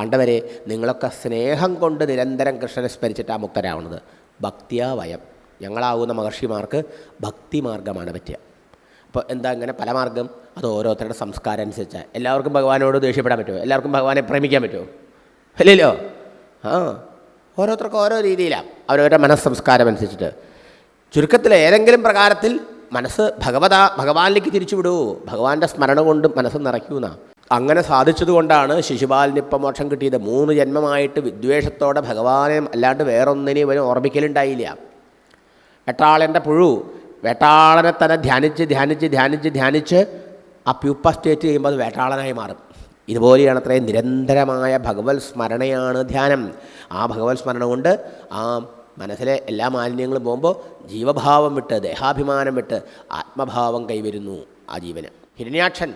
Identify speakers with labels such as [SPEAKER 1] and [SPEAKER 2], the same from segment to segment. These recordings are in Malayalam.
[SPEAKER 1] പാണ്ഡവരെ നിങ്ങളൊക്കെ സ്നേഹം കൊണ്ട് നിരന്തരം കൃഷ്ണനെ സ്മരിച്ചിട്ടാണ് മുക്തരാവുന്നത് ഭക്തിയാ വയം. ഞങ്ങളാവുന്ന മഹർഷിമാർക്ക് ഭക്തിമാർഗമാണ് പറ്റുക. അപ്പോൾ എന്താ ഇങ്ങനെ പല മാർഗം? അത് ഓരോരുത്തരുടെ സംസ്കാരം അനുസരിച്ചാണ് എല്ലാവർക്കും ഭഗവാനോട് ദേഷ്യപ്പെടാൻ പറ്റുമോ? എല്ലാവർക്കും ഭഗവാനെ പ്രേമിക്കാൻ പറ്റുമോ? അല്ലല്ലോ ആ. ഓരോരുത്തർക്കും ഓരോ രീതിയിലാണ് അവരവരുടെ മനസ്സംസ്കാരം അനുസരിച്ചിട്ട്. ചുരുക്കത്തിൽ ഏതെങ്കിലും പ്രകാരത്തിൽ മനസ്സ് ഭഗവത ഭഗവാനിലേക്ക് തിരിച്ചുവിടൂ. ഭഗവാന്റെ സ്മരണ കൊണ്ട് മനസ്സ് നിറയ്ക്കൂന്ന. അങ്ങനെ സാധിച്ചതുകൊണ്ടാണ് ശിശുപാലിനിപ്പം മോക്ഷം കിട്ടിയത്. മൂന്ന് ജന്മമായിട്ട് വിദ്വേഷത്തോടെ ഭഗവാനെ അല്ലാണ്ട് വേറൊന്നിനെ ഇവന് ഓർമ്മിക്കലുണ്ടായില്ല. വെട്ടാളന്റെ പുഴു വേട്ടാളനെ തന്നെ ധ്യാനിച്ച് ധ്യാനിച്ച് ധ്യാനിച്ച് ധ്യാനിച്ച് ആ പ്യൂപ്പ സ്റ്റേറ്റ് ചെയ്യുമ്പോൾ അത് വേട്ടാളനായി മാറും. ഇതുപോലെയാണ് അത്രയും നിരന്തരമായ ഭഗവത് സ്മരണയാണ് ധ്യാനം. ആ ഭഗവത് സ്മരണ കൊണ്ട് ആ മനസ്സിലെ എല്ലാ മാലിന്യങ്ങളും പോകുമ്പോൾ ജീവഭാവം വിട്ട് ദേഹാഭിമാനം വിട്ട് ആത്മഭാവം കൈവരുന്നു ആ ജീവന്. ഹിരണ്യാക്ഷൻ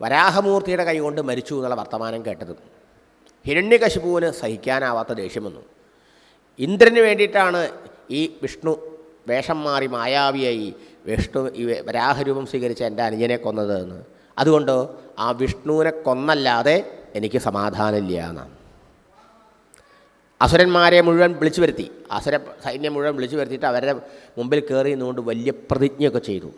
[SPEAKER 1] വരാഹമൂർത്തിയുടെ കൈകൊണ്ട് മരിച്ചു എന്നുള്ള വർത്തമാനം കേട്ടത് ഹിരണ്യകശിപുവിന് സഹിക്കാനാവാത്ത ദേഷ്യം ഇന്ദ്രന് വേണ്ടിയിട്ടാണ് ഈ വിഷ്ണു വേഷം മാറി മായാവിയായി വിഷ്ണു ഈ വരാഹരൂപം സ്വീകരിച്ച എന്റെ അനുജനെ കൊന്നത് എന്ന്. അതുകൊണ്ട് ആ വിഷ്ണുവിനെ കൊന്നല്ലാതെ എനിക്ക് സമാധാനമില്ല എന്നാണ്. അസുരന്മാരെ മുഴുവൻ വിളിച്ചു വരുത്തി. അസുര സൈന്യം മുഴുവൻ വിളിച്ചു വരുത്തിയിട്ട് അവരുടെ മുമ്പിൽ കയറി നിന്നുകൊണ്ട് വലിയ പ്രതിജ്ഞയൊക്കെ ചെയ്തു.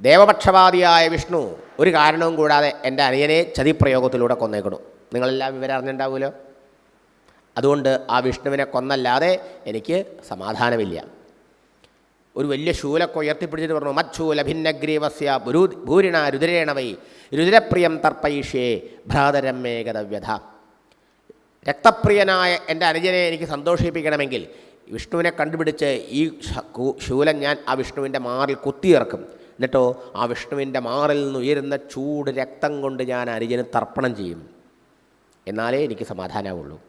[SPEAKER 1] ദേവപക്ഷപാതിയായ വിഷ്ണു ഒരു കാരണവും കൂടാതെ എന്റെ അനിയനെ ചതിപ്രയോഗത്തിലൂടെ കൊന്നേക്കണു. നിങ്ങളെല്ലാം വിവരം അറിഞ്ഞിട്ടുണ്ടാവുമല്ലോ അതുകൊണ്ട് ആ വിഷ്ണുവിനെ കൊന്നല്ലാതെ എനിക്ക് സമാധാനമില്ല. ഒരു വലിയ ശൂലൊക്കെ ഉയർത്തിപ്പിടിച്ചിട്ട് പറഞ്ഞു മച്ഛൂല ഭിന്നഗ്രീവസ്യ ഭൂരു ഭൂരിണ രുദ്രേണവൈ രുദ്രപ്രിയം ഭ്രാതരം മേഘതവ്യഥ രക്തപ്രിയനായ എന്റെ അനുജനെ എനിക്ക് സന്തോഷിപ്പിക്കണമെങ്കിൽ വിഷ്ണുവിനെ കണ്ടുപിടിച്ച് ഈ ശൂലം ഞാൻ ആ വിഷ്ണുവിന്റെ മാറിൽ കുത്തിയിറക്കും. എന്നിട്ടോ ആ വിഷ്ണുവിന്റെ മാറിൽ നിന്ന് ഉയരുന്ന ചൂട് രക്തം കൊണ്ട് ഞാൻ അരിജന് തർപ്പണം ചെയ്യും. എന്നാലേ എനിക്ക് സമാധാനമുള്ളൂ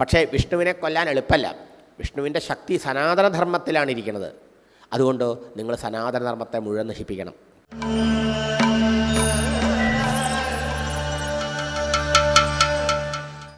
[SPEAKER 1] പക്ഷേ വിഷ്ണുവിനെ കൊല്ലാൻ എളുപ്പമല്ല വിഷ്ണുവിന്റെ ശക്തി സനാതനധർമ്മത്തിലാണ് ഇരിക്കുന്നത്. അതുകൊണ്ട് നിങ്ങൾ സനാതനധർമ്മത്തെ മുഴുവൻ നശിപ്പിക്കണം.